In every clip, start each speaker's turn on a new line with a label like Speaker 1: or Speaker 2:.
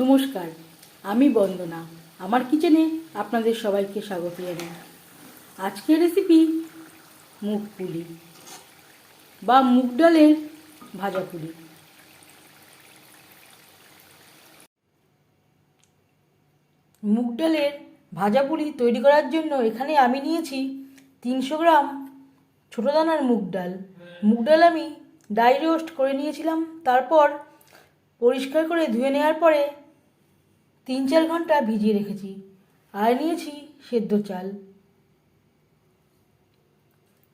Speaker 1: নমস্কার, আমি বন্দনা। আমার কিচেনে আপনাদের সবাইকে স্বাগত জানাই। আজকের রেসিপি মুগ পুলি বা মুগ ডালের ভাজা পুলি। মুগ ডালের ভাজা পুলি তৈরি করার জন্য এখানে আমি নিয়েছি তিনশো গ্রাম ছোটো দানার মুগ ডাল। মুগ ডাল আমি ডাই রোস্ট করে নিয়েছিলাম, তারপর পরিষ্কার করে ধুয়ে নেওয়ার পরে তিন চার ঘণ্টা ভিজিয়ে রেখেছি। আর নিয়েছি সেদ্ধ চাল।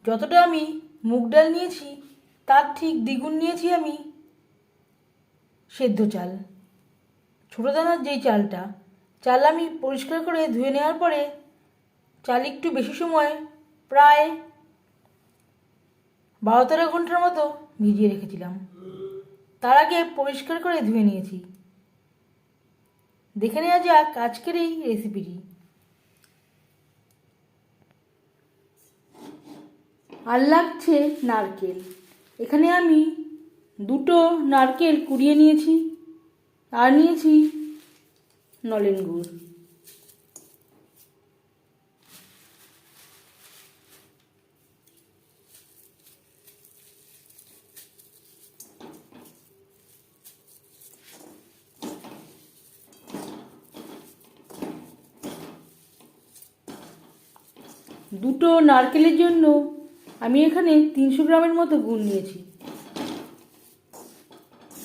Speaker 1: যতটা আমি মুগ ডাল নিয়েছি, তার ঠিক দ্বিগুণ নিয়েছি আমি সেদ্ধ চাল। ছোটো দানার যেই চালটা, চাল আমি পরিষ্কার করে ধুয়ে নেওয়ার পরে, চাল একটু বেশি সময় প্রায় বারো তেরো ঘণ্টার মতো ভিজিয়ে রেখেছিলাম। তার আগে পরিষ্কার করে ধুয়ে নিয়েছি। দেখে নেওয়া যাক আজকের এই রেসিপিটি আর লাগছে নারকেল। এখানে আমি দুটো নারকেল কুড়িয়ে নিয়েছি। আর নিয়েছি নলেন গুড়। দুটো নারকেলের জন্য আমি এখানে তিনশো গ্রামের মতো গুড় নিয়েছি।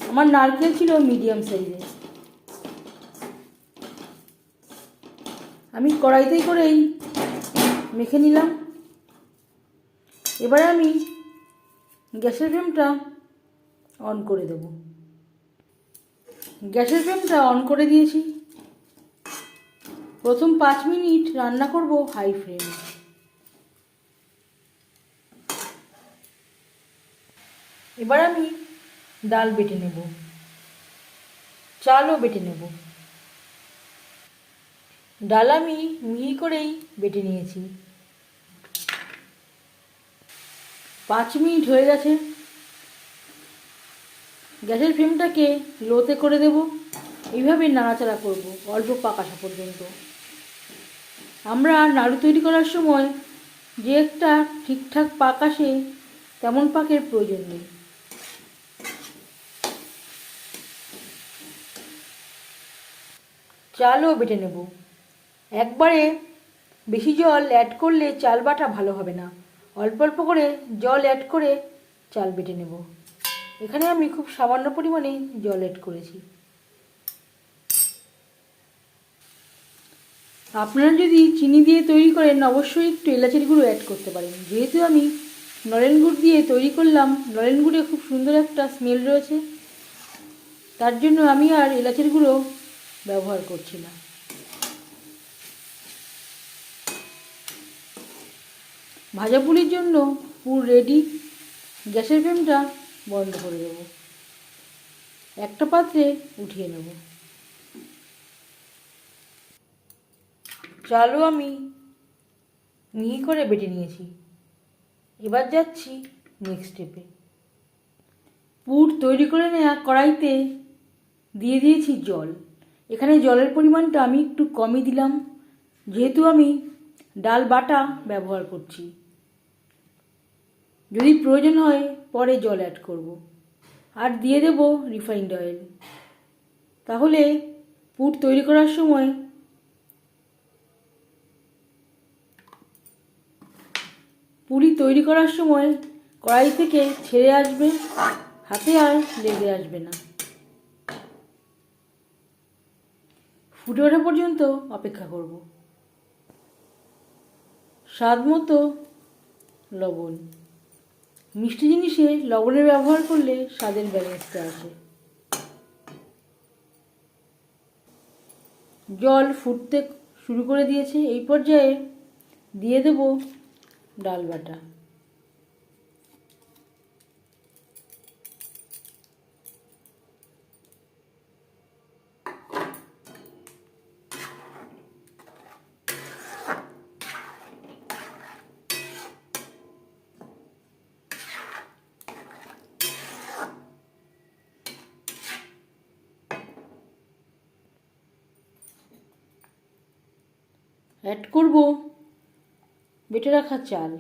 Speaker 1: আমার নারকেল ছিল মিডিয়াম সাইজের। আমি কড়াইতেই করেই মেখে নিলাম। এবারে আমি গ্যাসের ফ্লেমটা অন করে দেব। গ্যাসের ফ্লেমটা অন করে দিয়েছি। প্রথম পাঁচ মিনিট রান্না করব হাই ফ্লেমে। এবার আমি ডাল বেটে নেব। চালও বেটে নেব। ডাল আমি মিহি করেই বেটে নিয়েছি। পাঁচ মিনিট হয়ে গেছে। গ্যাসের ফ্লেমটাকে লোতে করে দেব। এইভাবে নাড়াচাড়া করব, অল্প পাক আসা পর্যন্ত। আমরা নাড়ু তৈরি করার সময় যে একটা ঠিকঠাক পাক আসে, তেমন পাকের প্রয়োজন নেই। চালও বেটে নেব। একবারে বেশি জল অ্যাড করলে চাল বাটা ভালো হবে না। অল্প অল্প করে জল অ্যাড করে চাল বেটে নেব। এখানে আমি খুব সামান্য পরিমাণে জল অ্যাড করেছি। আপনারা যদি চিনি দিয়ে তৈরি করেন, অবশ্যই একটু এলাচের গুঁড়ো অ্যাড করতে পারেন। যেহেতু আমি নলেন গুড় দিয়ে তৈরি করলাম, নলেন গুড়ে খুব সুন্দর একটা স্মেল রয়েছে। তার জন্য আমি আর এলাচের গুঁড়ো ব্যবহার করছি না। ভাজা পুলির জন্য পুর রেডি গ্যাসের ফ্লেমটা বন্ধ করে দেব। একটা পাত্রে উঠিয়ে নেব। চালও আমি মিহি করে বেটে নিয়েছি। এবার যাচ্ছি নেক্সট স্টেপে পুর তৈরি করে নেওয়া কড়াইতে দিয়ে দিয়েছি জল। এখানে জলের পরিমাণটা আমি একটু কমই দিলাম, যেহেতু আমি ডাল বাটা ব্যবহার করছি। যদি প্রয়োজন হয়, পরে জল অ্যাড করব। আর দিয়ে দেব রিফাইন্ড অয়েল তাহলে পুর তৈরি করার সময় পুরি তৈরি করার সময় কড়াই থেকে ছেড়ে আসবে, হাতে আর লেগে আসবে না। ফুটে ওঠা পর্যন্ত অপেক্ষা করব। স্বাদ মতো লবণ। মিষ্টি জিনিসে লবণের ব্যবহার করলে স্বাদের ব্যালেন্সটা আসে। জল ফুটতে শুরু করে দিয়েছে। এই পর্যায়ে দিয়ে দেব ডাল বাটা। অ্যাড করব। বেটে রাখা চাল।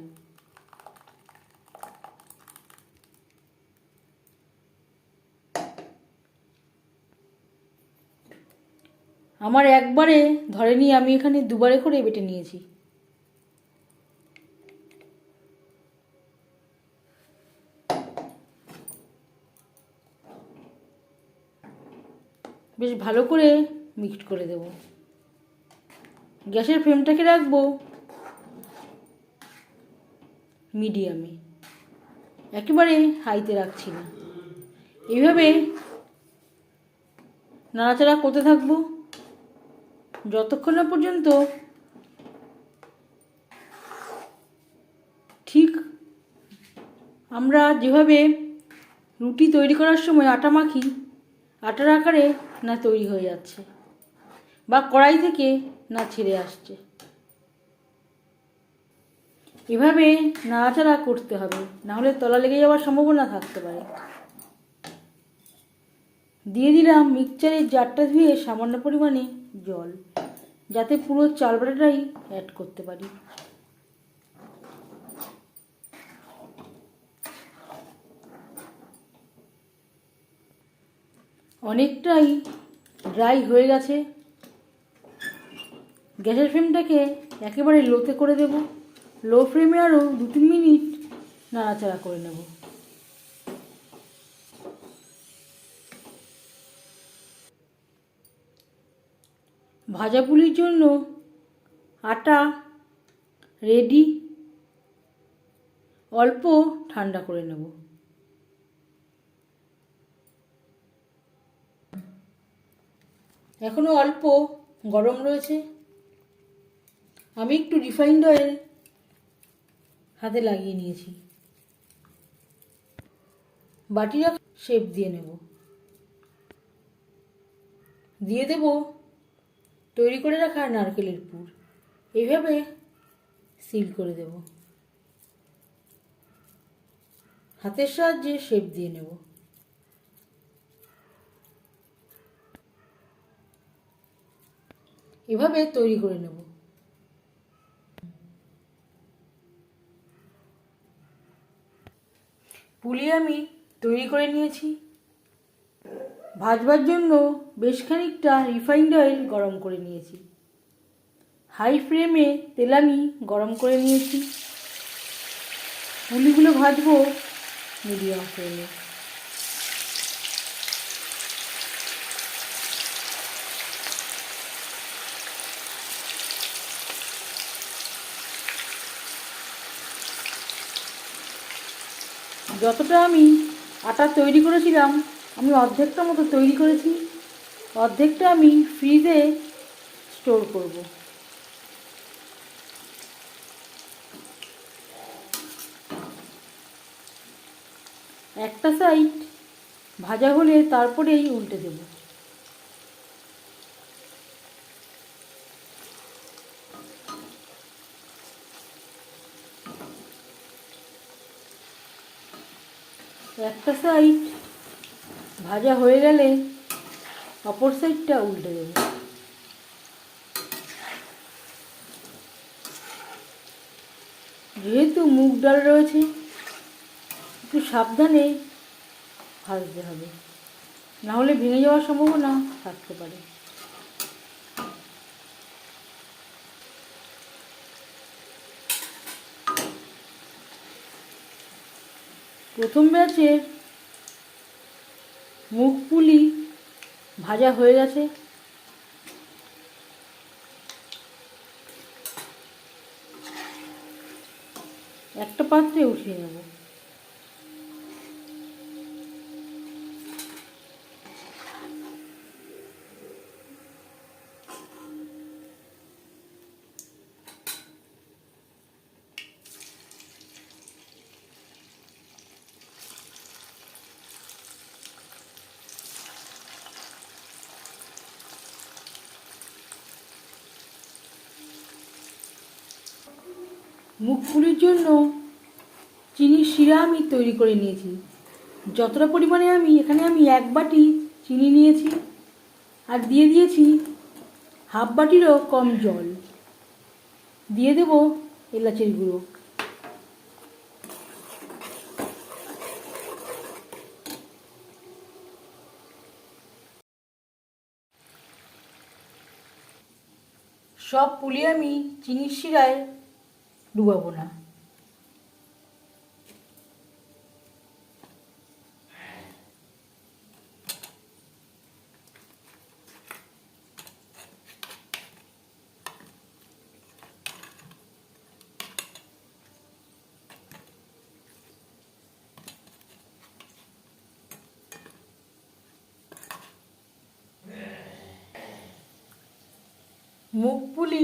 Speaker 1: আমার একবারে ধরেনি আমি এখানে দুবারে করে বেটে নিয়েছি। বেশ ভালো করে মিক্সড করে দেব। গ্যাসের ফ্লেমটাকে রাখব। মিডিয়ামে। একেবারে হাইতে রাখছি না। এইভাবে নাড়াচাড়া করতে থাকব। যতক্ষণ না পর্যন্ত ঠিক আমরা যেভাবে রুটি তৈরি করার সময় আটা মাখি, আটার আকারে না তৈরি হয়ে যাচ্ছে। বা কড়াই থেকে না ছেড়ে আসছে। এভাবে নাড়াচাড়া করতে হবে নাহলে তলা লেগে যাওয়ার সম্ভাবনা থাকতে পারে। দিয়ে দিলাম মিক্সচারের জারটা ধুয়ে সামান্য পরিমাণে জল, যাতে পুরো চাল বাটাটাই অ্যাড করতে পারি। অনেকটাই ড্রাই হয়ে গেছে গ্যাসের ফ্লেমটাকে একেবারে লোতে করে দেব। লো ফ্লেমে আরও দু তিন মিনিট নাড়াচাড়া করে নেব। ভাজা পুলির জন্য আটা রেডি অল্প ঠান্ডা করে নেব। এখনও অল্প গরম রয়েছে। আমি একটু রিফাইন্ড অয়েল হাতে লাগিয়ে নিয়েছি। বাটিটা শেপ দিয়ে নেব। দিয়ে দেব তৈরি করে রাখা নারকেলের পুর। এইভাবে সিল করে দেব। হাতের সাহায্যে শেপ দিয়ে নেব। এভাবে তৈরি করে নেব। পুলি আমি তৈরি করে নিয়েছি। ভাজবার জন্য বেশ খানিকটা রিফাইন্ড অয়েল গরম করে নিয়েছি। হাই ফ্লেমে তেল আমি গরম করে নিয়েছি। পুলিগুলো ভাজবো মিডিয়াম ফ্লেমে যতটা আমি আটা তৈরি করেছিলাম, আমি অর্ধেকটা মতো তৈরি করেছি, অর্ধেকটা আমি ফ্রিজে স্টোর করব। একটা সাইড ভাজা হলে তারপরেই উল্টে দেব। একটা সাইড ভাজা হয়ে গেলে অপর সাইডটা উল্টে দেব। যেহেতু মুগ ডাল রয়েছে, একটু সাবধানে ভাজতে হবে। না হলে ভেঙে যাওয়ার সম্ভাবনা থাকতে পারে। প্রথম ব্যাচের মুখ পুলি ভাজা হয়ে গেছে। একটা পাত্রে উঠিয়ে নেব। মুখ ফুলির জন্য চিনির শিরা আমি তৈরি করে নিয়েছি। যতটা পরিমাণে আমি, এখানে আমি এক বাটি চিনি নিয়েছি আর দিয়ে দিয়েছি হাফ বাটিরও কম জল। দিয়ে দেব এলাচের গুঁড়ো। সব পুলি আমি চিনির শিরায় ডুবাবো না। মুগ পুলি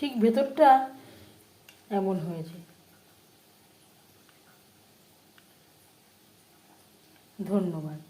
Speaker 1: ঠিক ভেতরটা এমন হয়েছে। ধন্যবাদ।